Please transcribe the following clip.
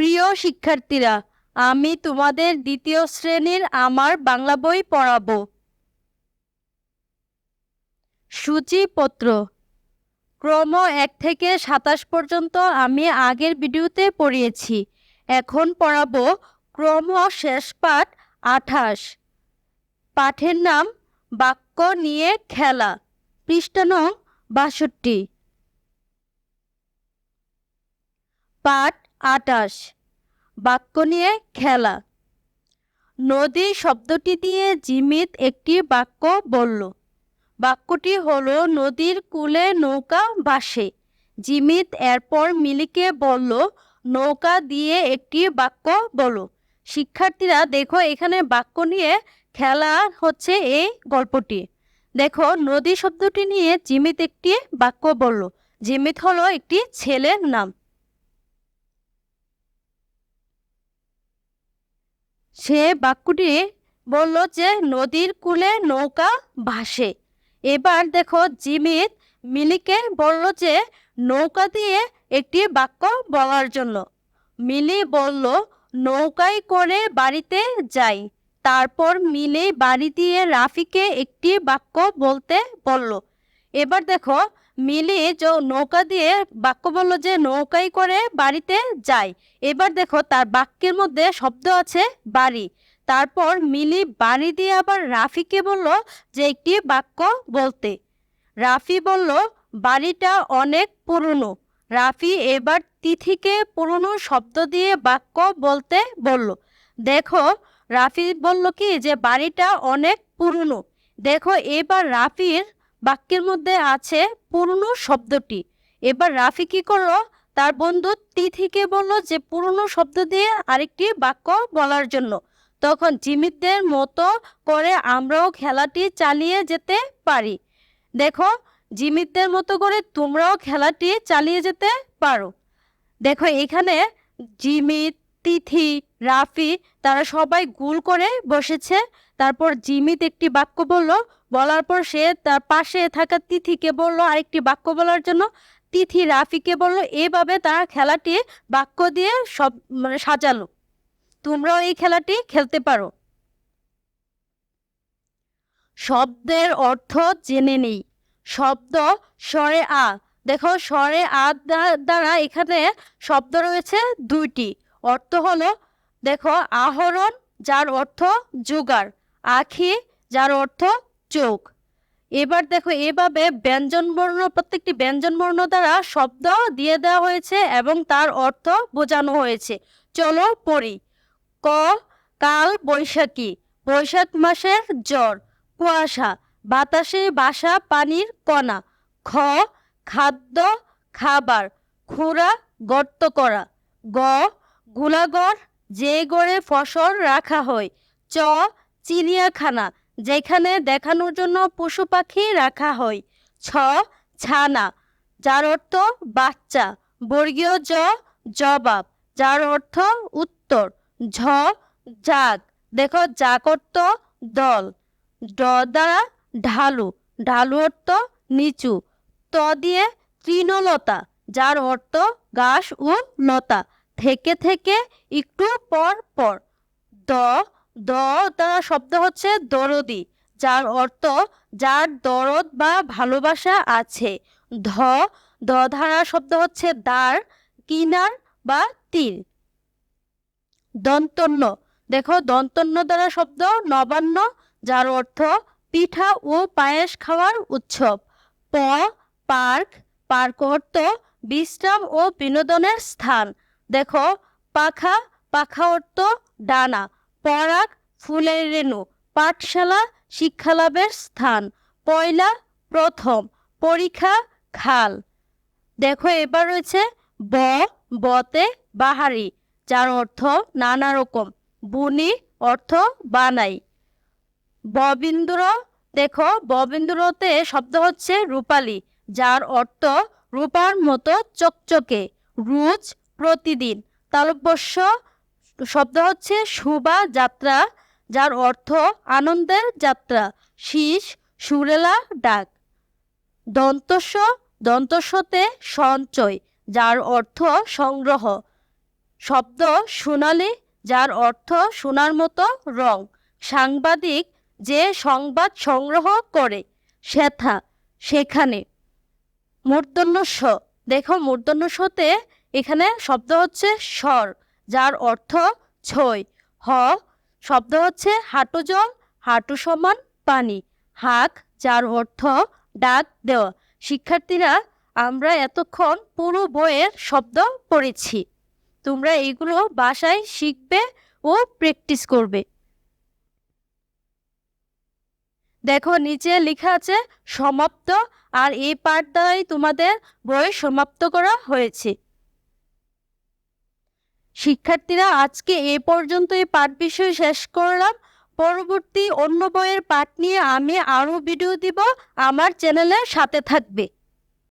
প্রিয় শিক্ষার্থীরা, আমি তোমাদের দ্বিতীয় শ্রেণির আমার বাংলা বই পড়াবো। সূচিপত্র। ক্রম এক থেকে সাতাশ পর্যন্ত আমি আগের ভিডিওতে পড়িয়েছি। এখন পড়াবো ক্রম শেষ পাঠ আঠাশ। পাঠের নাম বাক্য নিয়ে খেলা। পৃষ্ঠা নং বাষট্টি। পাঠ আটাশ। বাক্য নিয়ে খেলা। নদী শব্দটি দিয়ে জিমিত একটি বাক্য বলল। বাক্যটি হলো, নদীর কূলে নৌকা বাসে জিমিত এরপর মিলিকে বলল, নৌকা দিয়ে একটি বাক্য বলো। শিক্ষার্থীরা, দেখো, এখানে বাক্য নিয়ে খেলা হচ্ছে এই গল্পটি। দেখো, নদী শব্দটি নিয়ে জিমিত একটি বাক্য বলল। জিমিত হলো একটি ছেলের নাম। সে বাক্যটি বলল যে নদীর কূলে নৌকা ভাসে। এবার দেখো জিমিত মিলিকে বলল যে নৌকা দিয়ে একটি বাক্য বলার জন্য। মিলি বলল, নৌকায় করে বাড়িতে যাই। তারপর মিলি বাড়ি দিয়ে রাফিকে একটি বাক্য বলতে বলল। এবার দেখো মিলি যে নৌকা দিয়ে বাক্য বলল যে নৌকায় করে বাড়িতে যায়। এবার দেখো তার বাক্যের মধ্যে শব্দ আছে, বাড়ি। তারপর মিলি বাড়ি দিয়ে আবার রাফিকে বলল যে একটি বাক্য বলতে। রাফি বলল, বাড়িটা অনেক পুরনো। রাফি এবার তিথিকে পুরনো শব্দ দিয়ে বাক্য বলতে বলল। দেখো, রাফি বলল কি যে বাড়িটা অনেক পুরনো। দেখো, এবার রাফির বাক্যের মধ্যে আছে পুরনো শব্দটি। এবার রাফি কি করল? তার বন্ধু তিথিকে বলল যে, পুরনো শব্দ দিয়ে আরেকটি বাক্য বলার জন্য। তখন জিমিতদের মতো করে আমরাও খেলাটি চালিয়ে যেতে পারি। দেখো জিমিতদের মতো করে তোমরাও খেলাটি চালিয়ে যেতে পারো। দেখো, এখানে জিমিত তিথি রাফি তারা সবাই গুল করে বসেছে। তারপর জিমিত একটি বাক্য বলল, বলার পর সে তার পাশে থাকা তিথিকে বলল, আরেকটি বাক্য বলার জন্য তিথি রাফিকে বলল, এভাবে তারা খেলাটি বাক্য দিয়ে সব মানে সাজালো। তোমরাও এই খেলাটি খেলতে পারো। শব্দের অর্থ জেনে নেই। শব্দ স্বরে আ। দেখো, স্বরে আ দ্বারা এখানে শব্দ রয়েছে দুইটি। অর্থ হলো দেখো, আহরণ, যার অর্থ জোগাড় আখি, যার অর্থ চোখ। এবার দেখো, এভাবে ব্যঞ্জনবর্ণ প্রত্যেকটি ব্যঞ্জনবর্ণ দ্বারা শব্দ দিয়ে দেওয়া হয়েছে এবং তার অর্থ বোঝানো হয়েছে। চলো পড়ি। ক, কাল বৈশাখী, বৈশাখ মাসের জ্বর, কুয়াশা, বাতাসে বাসা পানির কণা। খ, খাদ্য, খাবার, খুঁড়া, গর্ত করা। গ গুলাগড় যে গড়ে ফসল রাখা হয়। চ, চিড়িয়াখানা, যেখানে দেখানোর জন্য পশু পাখি রাখা হয়। ছ, ছানা, যার অর্থ বাচ্চা। বর্গীয় জ, জবাব, যার অর্থ উত্তর। ঝ, জাগ, দেখো জাগ অর্থ দল। ড দ্বারা ঢালু ঢালু অর্থ নিচু। ত দিয়ে তৃণলতা, যার অর্থ ঘাস ও লতা। থেকে থেকে একটু পর পর। দ দ দ্বারা শব্দ হচ্ছে দরদি, যার অর্থ যার দরদ বা ভালোবাসা আছে। ধ, দ ধারা শব্দ হচ্ছে দ্বার, কিনার বা তীর। দন্তন্য, দেখো দন্তন্য দ্বারা শব্দ নবান্ন, যার অর্থ পিঠা ও পায়েস খাওয়ার উৎসব। প, পার্ক পার্ক অর্থ বিশ্রাম ও বিনোদনের স্থান। দেখো, পাখা পাখা অর্থ ডানা, পরাগ, ফুলের রেণু, পাঠশালা, শিক্ষালাভের স্থান, পয়লা, প্রথম, পরীক্ষা, খাল। দেখো, এবার রয়েছে ব, বতে বাহারি, যার অর্থ নানা রকম, বুনি অর্থ বানাই। ববিন্দুর, দেখো, ববিন্দুরতে শব্দ হচ্ছে রূপালী, যার অর্থ রূপার মতো চকচকে, রোজ প্রতিদিন। তালব্যস্য শব্দ হচ্ছে শুভা যাত্রা, যার অর্থ আনন্দের যাত্রা, শীষ, সুরেলা, ডাক। দন্তস্ব দন্তস্বতে সঞ্চয়, যার অর্থ সংগ্রহ। শব্দ সোনালি, যার অর্থ সোনার মতো রং। সাংবাদিক যে সংবাদ সংগ্রহ করে, সেথা, সেখানে। মূর্ধন্য দেখো মূর্ধন্য সতে এখানে শব্দ হচ্ছে স্বর, যার অর্থ ছই হ, শব্দ হচ্ছে হাঁটু জল, হাঁটু সমান পানি। হাক, যার অর্থ ডাক দেওয়া। শিক্ষার্থীরা, আমরা এতক্ষণ পুরো বইয়ের শব্দ পড়েছি। তোমরা এইগুলো বাসায় শিখবে ও প্র্যাকটিস করবে। দেখো, নিচে লেখা আছে সমাপ্ত, আর এই পাঠ দ্বারাই তোমাদের বই সমাপ্ত করা হয়েছে। শিক্ষার্থীরা আজকে এ পর্যন্ত এই পাঠ বিষয় শেষ করলাম। পরবর্তী অন্য বইয়ের পাঠ নিয়ে আমি আরও ভিডিও দিব। আমার চ্যানেলের সাথে থাকবে।